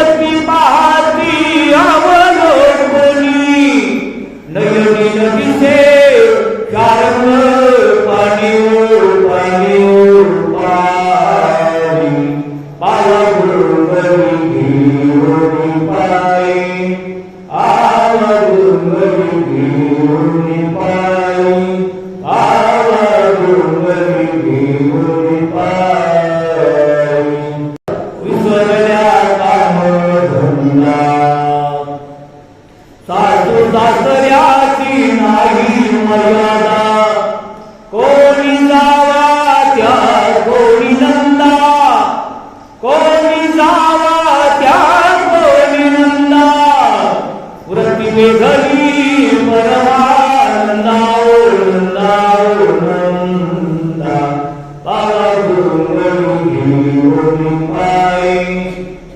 पदवी पाहती अवधोकोणी नयनी नदीचे कारण पाणी पाणी पाणी पाला गुरुवरी सासू सासऱ्याची नाही मर्यादा. कोणी जावा त्या कोणी नंदा. कोणी जावा त्या कोणी नंदा. वृत्ती मेघली परमानंदा नंदा नंदा काला गुरुवरी घेऊन पायी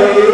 Amém.